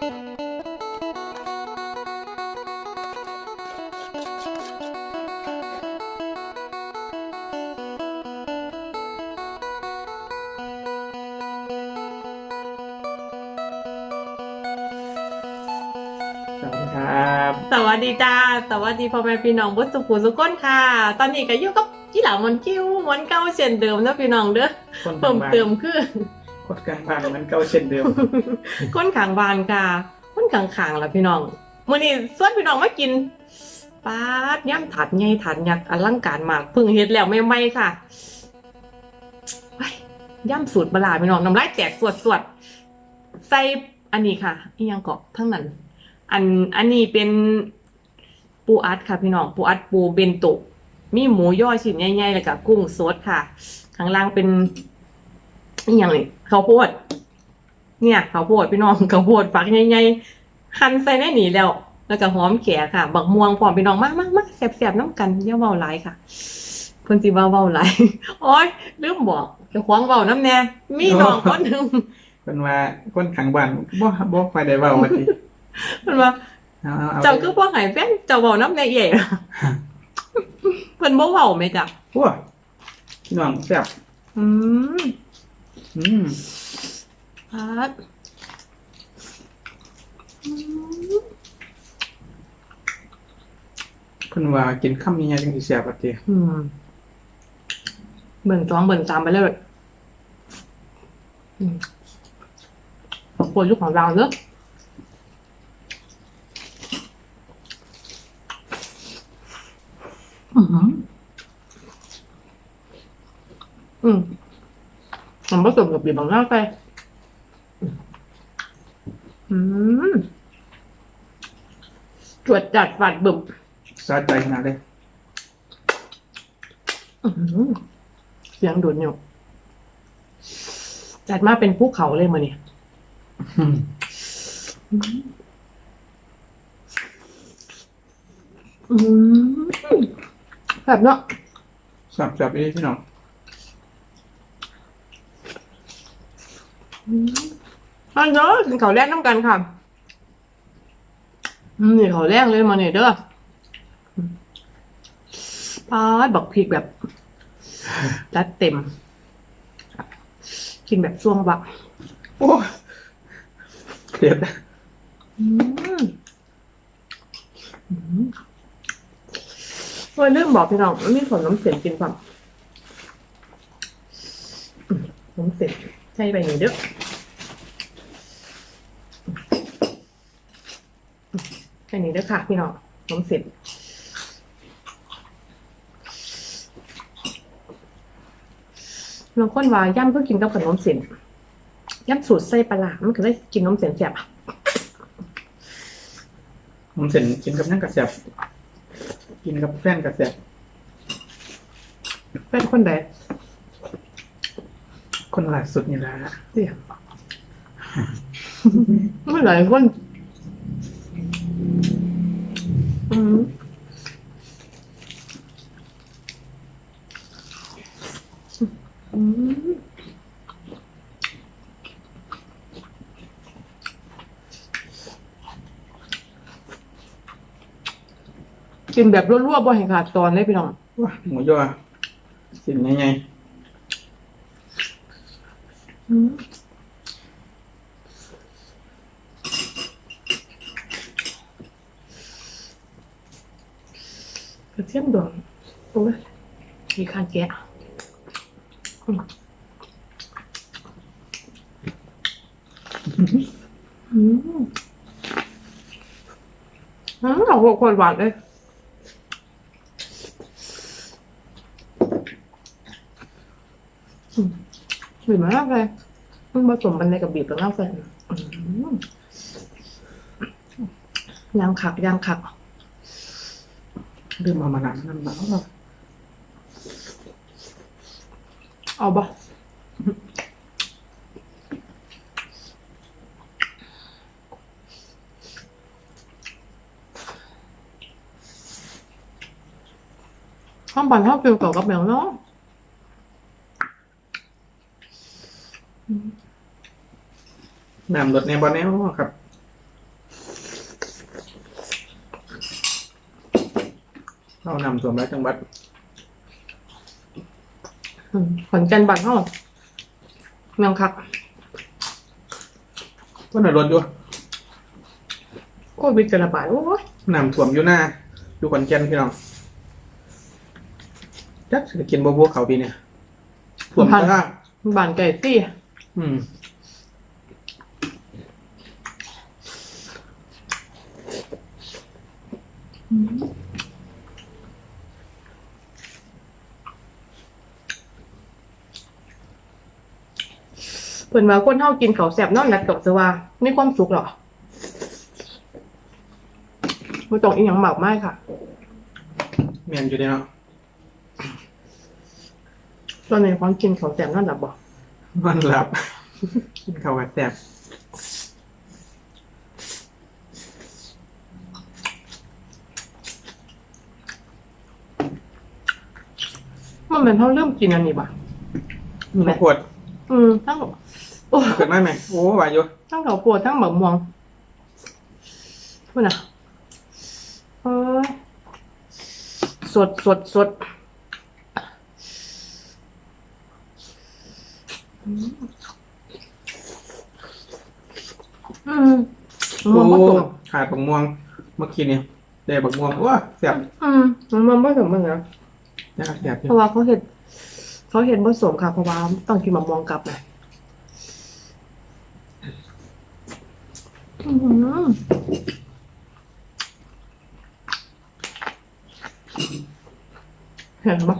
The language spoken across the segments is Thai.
สวัสดีครับสวัสดีจ้าสวัสดีพ่อแม่พี่น้องบุตรสุขุสุขคนค่ะ ตอนนี้ก็อยู่กับกี่หลามันคิ้วเหมันเก่าเช่นเดิมนะพี่น้องเด้อคนเพิ่มเติมคือ คนกลางบ้านมันเก่าเช่นเดิม คนขางบานค่ะ คนขางขางล่ะพี่น้องมื้อนี้ส่วนพี่น้องมากินปาดย่ำถาดใหญ่ถาดยักษ์อลังการมากพิ่งเฮ็ดแล้วใหม่ค่ะย่ำสูตรบลาพี่น้องน้ำลายแตกสวดๆใส่อันนี้ค่ะอียังเกาะทั้งนั้น อันอันนี้เป็นปูอัดค่ะพี่น้องปูอัดปูเบนโตมีหมูย่อชิ้นใหญ่ๆแล้วก็กุ้งสดค่ะ ข้างล่างเป็น อหย่างนี้ข้าวโพดเนี่ยข้าวโพดพี่น้องข้าวโพดฝักใหญ่ๆหั่นใส่ในนี่แล้ว แล้วก็หอมแขกค่ะ บักม่วงพร้อมพี่น้องมากมากมากแสบๆน้ำกันอย่าเว้าหลายค่ะเพิ่นสิว่าเว้าหลายโอ้ยลืมบอกเจะขวางเว้าน้ำแน่มีน้องคนหนึงเป็นว่าคนขังบ้านบ่บ่ค่อยได้เว้าว่าติเพิ่นว่าเอาเอาเอาเจ้าคือพวกไห้แฟนเจ้าเว้าน้ำในเอ๋เพิ่นบ่เว้าไหมจ้ะโอ้พี่น้องแซ่บอืม อืมพัดอืมเพิ่นว่ากินคำใหญ่ๆจังสิแซ่บว่าติอืมเบิ่งจองเบิ่งตามไปเลยอืมขอบคุณลูกของเราเนอะอืมอืมมัน ผสมกับบีบบางหน้าไปอืมจวดจัดฝัดบึมสะใจขนาดเลยอื้อหือเสียงดุดอยู่จัดมาเป็นภูเขาเลยมาเนี่ย อืมอืมแบบเนาะแซ่บแซ่บอีพี่น้อง อันเด้อกินเขาวแรกน้ำกันค่ะอืมนี่เขาวแรกเลยมาเนี่ยเด้อปาดบอกพริกแบบจัดเต็ม กินแบบช่วงบะโอ้เผ็ดอืมอืมวันเรื่องบอกพี่น้องมันมีผลน้ำเสียงกินความอืมน้ำเสียง ใช่ไปหนึ่งเด้อไปหนึ่งเด้อค่ะพี่น้องน้ำเสียงบางคนว่าย่ำก็กินกับขนมเสียงย่ำสูตรไส้ปลาร้ามันก็ได้กินน้ำเสียงแซ่บอะผมเส้นกินกับนั่งก็แซ่บกินกับแฟนก็แซ่บแฟนคนใด คนล่าสุดนี่ล่ะเสี่ยเมื่อไหร่คนอืมอืมกินแบบรั่วๆบ่เห็นขาดตอนเลยพี่น้องว้าหมูย่อสิ่นใหญ่อืม กระเทียมดองโอ้ยมีข้างแกะอืมอืมอืมเอาหัวคนหวานเลยอืม บีบมากเลยมันผสมมันในกับบีบกับน้ำแฟนอืมยางขักยางขักๆลืมเอามานานนั่นบ่เอาบ่ข้าวปั่นข้าวฟิวกับกับแมวเนาะ น้ำลดในบอลแนวครับเรานำส่วนแรกจังบัดขอนแก่นบัดรเข้าเมืองคักก็หน่อยรถอยู่โควิจะระบาดโอ้ยนำท่วมอยู่หน้าอยู่ขอนแก่นพี่น้องจักจะกินบัวบัวเขาปีเนี่ยท่วมข้าบ้านไก่ตี้อืม เพิ่นว่าคนเฮากินข้าวแซ่บนอนหลับก็สิว่ามีความสุขเหรอบ่ต้องอีหยังมากมายค่ะ เมียนอยู่เดีเนาะตอนนี้ความกินข้าวแซ่บนอนหลับบ่มันหลับกินข้าวกับแซ่บ มันเป็นเฮาเริ่มกินอันนี้บ่ข้าวโพดอืมทั้งโอ้เกิดไหมไหมโอ้วายอยู่ทั้งข้าวโพดทั้งบักม่วงพุ่นะเอ้ยสดสดสดอืมม่วงผสมขาดบักม่วงเมื่อกี้เนี่ยได้บักม่วงว้าแซ่บอืมม่วงผสมมึงเหร อนะแซ่บอเพยู่ราะว่าเขาเห็นเขาเห็นผสมค่ะเพราะว่าต้องกินมะม่วงกลับไงอื้อหือเห็นปะ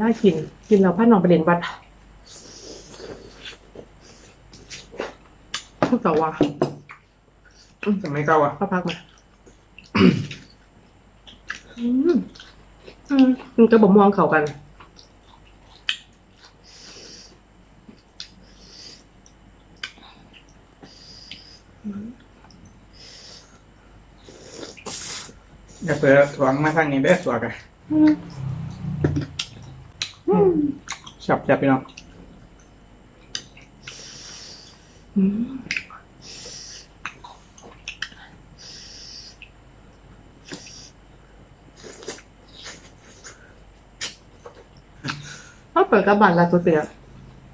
น่ากิน กินแล้วพัดนองไปเด่นวัดแต่ว่าสมัยเก่าอะก็พักมา อืมอืมมันก็บอกมองเขากัน อย่าเปิดถวงมาทางนี้ได้อสวกอะ อืมอืม ชับจับพี่น้องอืมเขาเปิดกระบาลลาสุดเปีย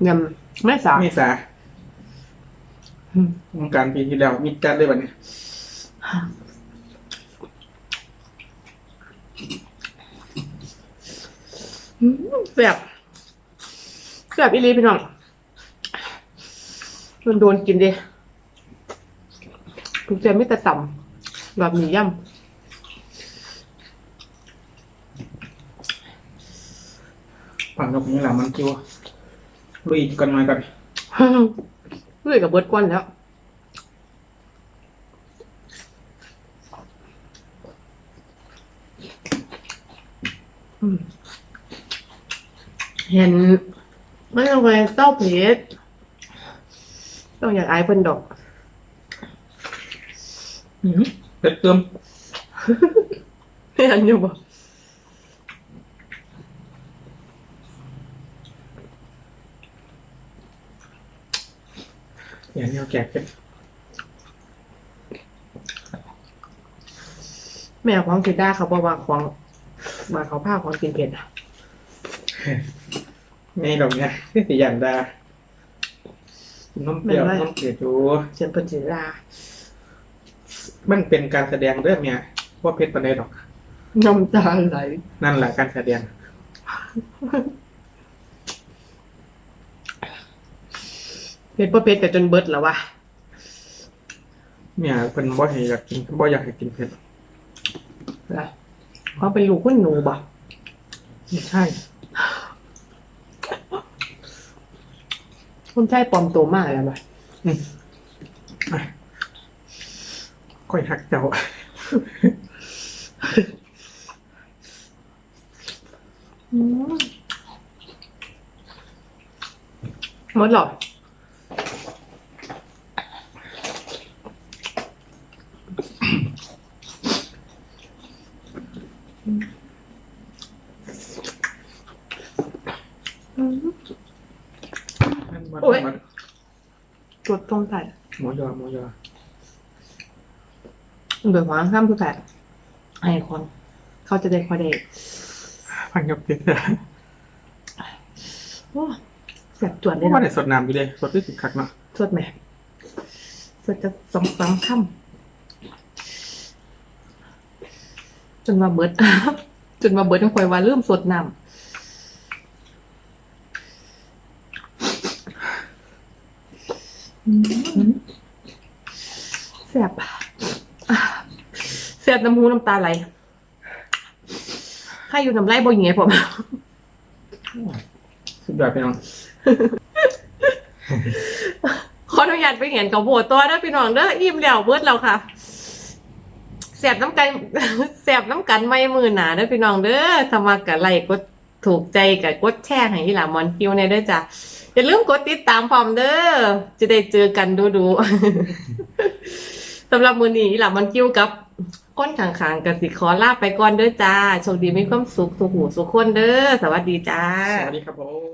ยำไม่สามีสาอืมวงการปีที่แล้วมีจัดได้บัดนี้อืมแบบ แบบอีหลีพี่น้องโดนโดนกินดิถูกใจไม่แต่ต่ำแบบมีย่ฝั่งตรงนี้แหละมันคิวลุยกันหน่อยกันำด้วยกับเบิร์ดก้อนแล้วอืมเห็น ไม่ต้องไปเต้าเพชรต้องอยากอายเพิ่นดอกอืมเผ็ดเติมไม่อันอยู่บ่อย่างนี้เอาแกะเผ็ดแม่ของสิด้าเขาบอกว่าของว่าเขาผ้าของกินเผ็ดอะ ไม่ดอกเนี่ยที่สิยันดาน้ำเปรี้ยวน้ำเกลือดูเสียนเพิ่นสิด้ามันเป็นการแสดงเรื่องเนี่ยว่าเพชรปันไดดอกน้ำตาไหล นั่นแหละการแสดงเผ็ดบ่เผ็ดก็จนเบิดแล้ววะเนี่ยเป็นบ่ให้อยากกินบ่อยากให้กินเผ็ดนะเขาเป็นลูกคุณหนูบ่ไม่ใช่ คนใช้ปลอมตัวมากเลยไหมค่อยหักเจ้า หมดหรออืม มาโอ้ยมาจดตรงใส่หมูยอหมูยอเบื่อหวานข้ามผู้ใส่ไอ้คนเขาจะได้คอเด็กพันกับเปียกแต่โอ้แสบจวดเพเลยราะว่านะในสดน้ำอยู่เลยสดที่สุดคักเนาะสดไหมสดจะสองสามค่ำจนมาเบิด จนมาเบิดต้องคอยว่าลืมสดน้ำอืมแสบอะ แสบน้ำหูน้ำตาไหลให้อยู่น้ำไหลบ่อย่างเงี้ยผมสุดยอดไปน้องขออนุญาตไปเห็นกับโบตัวเด้อพี่น้องเด้ออิ่มแล้วเบิดแล้วค่ะแสบน้ำกันแสบน้ำกันไม่มือหนาเด้อพี่น้องเด้อถ้ามากะไลค์กดถูกใจกับกดแชร์ให้อีหลามอนคิวในเด้อจ้ะอย่าลืมกดติดตามพร้อมเด้อจะได้เจอกันดูดูๆสำหรับมือนี้อีหลามอนคิวกับ ก้นขางๆกับสิขอลาไปก่อนเด้อจ้า โชคดีมีความสุขทุกหูสุขคนเด้อ สวัสดีจ้า สวัสดีครับผม